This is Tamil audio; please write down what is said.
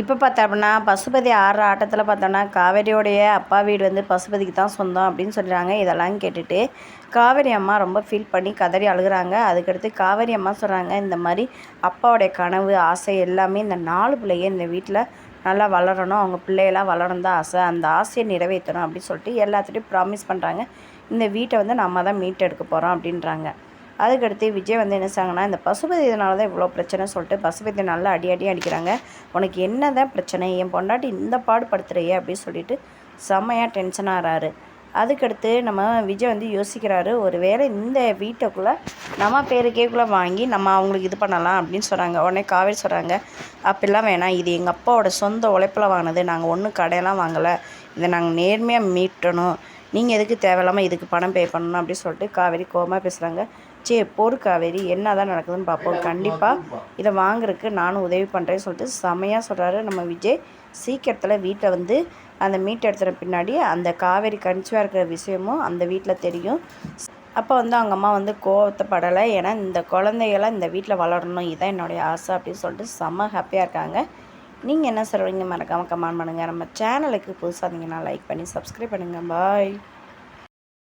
இப்போ பார்த்தோம்னா பசுபதி ஆடுற ஆட்டத்தில் பார்த்தோம்னா காவேரியோடைய அப்பா வீடு வந்து பசுபதிக்கு தான் சொந்தம் அப்படின்னு சொல்கிறாங்க இதெல்லாம் கேட்டுட்டு காவேரி அம்மா ரொம்ப ஃபீல் பண்ணி கதறி அழுகுறாங்க. அதுக்கடுத்து காவேரி அம்மா சொல்கிறாங்க இந்த மாதிரி அப்பாவுடைய கனவு ஆசை எல்லாமே இந்த நாலு பிள்ளைங்க இந்த வீட்டில் நல்லா வளரணும். அவங்க பிள்ளையெல்லாம் வளரணும் தான் ஆசை. அந்த ஆசையை நிறைவேற்றணும் அப்படின்னு சொல்லிட்டு எல்லாத்துட்டையும் ப்ராமிஸ் பண்ணுறாங்க இந்த வீட்டை வந்து நம்ம தான் மீட்டெடுக்க போகிறோம் அப்படின்றாங்க. அதுக்கடுத்து விஜய் வந்து என்ன செய்றாங்கன்னா இந்த பசுபதி இதனால தான் இவ்வளோ பிரச்சனை சொல்லிட்டு பசுபதி நல்லா அடி அடி அடிக்கிறாங்க. உனக்கு என்ன தான் பிரச்சனை? என் பொண்டாட்டி இந்த பாடுபடுத்துறையே அப்படின்னு சொல்லிட்டு செம்மையாக டென்ஷன் ஆகிறாரு அதுக்கடுத்து நம்ம விஜய் வந்து யோசிக்கிறாரு ஒரு வேளை இந்த வீட்டுக்குள்ளே நம்ம பேருக்கேக்குள்ளே வாங்கி நம்ம அவங்களுக்கு இது பண்ணலாம் அப்படின்னு சொல்கிறாங்க உடனே காவேரி சொல்கிறாங்க அப்படிலாம் வேணாம். இது எங்கள் அப்பாவோட சொந்த உழைப்பில் வாங்கினது. நாங்கள் ஒன்றும் கடையெல்லாம் வாங்கலை. இதை நாங்கள் நேர்மையாக மீட்டணும். நீங்கள் எதுக்கு தேவையில்லாமல் இதுக்கு பணம் பே பண்ணணும் அப்படின்னு சொல்லிட்டு காவேரி கோபமாக பேசுகிறாங்க சே போர் காவேரி என்ன தான் நடக்குதுன்னு பார்ப்போம். கண்டிப்பாக இதை வாங்குறதுக்கு நானும் உதவி பண்ணுறேன்னு சொல்லிட்டு செமையாக சொல்கிறாரு நம்ம விஜய். சீக்கிரத்தில் வீட்டில் வந்து அந்த மீட் எடுத்துகிற பின்னாடி அந்த காவேரி கன்சிவாக இருக்கிற விஷயமும் அந்த வீட்டில் தெரியும். அப்போ வந்து அவங்க அம்மா வந்து கோவத்தை படலை ஏன்னா இந்த குழந்தைகளாம் இந்த வீட்டில் வளரணும் இதுதான் என்னுடைய ஆசை அப்படின்னு சொல்லிட்டு செம்ம ஹாப்பியாக இருக்காங்க. நீங்கள் என்ன சொல்கிறீங்க மறக்காமல் கமெண்ட் பண்ணுங்கள் நம்ம சேனலுக்கு புதுசாக இருந்தீங்கன்னா லைக் பண்ணி சப்ஸ்கிரைப் பண்ணுங்கள் பாய்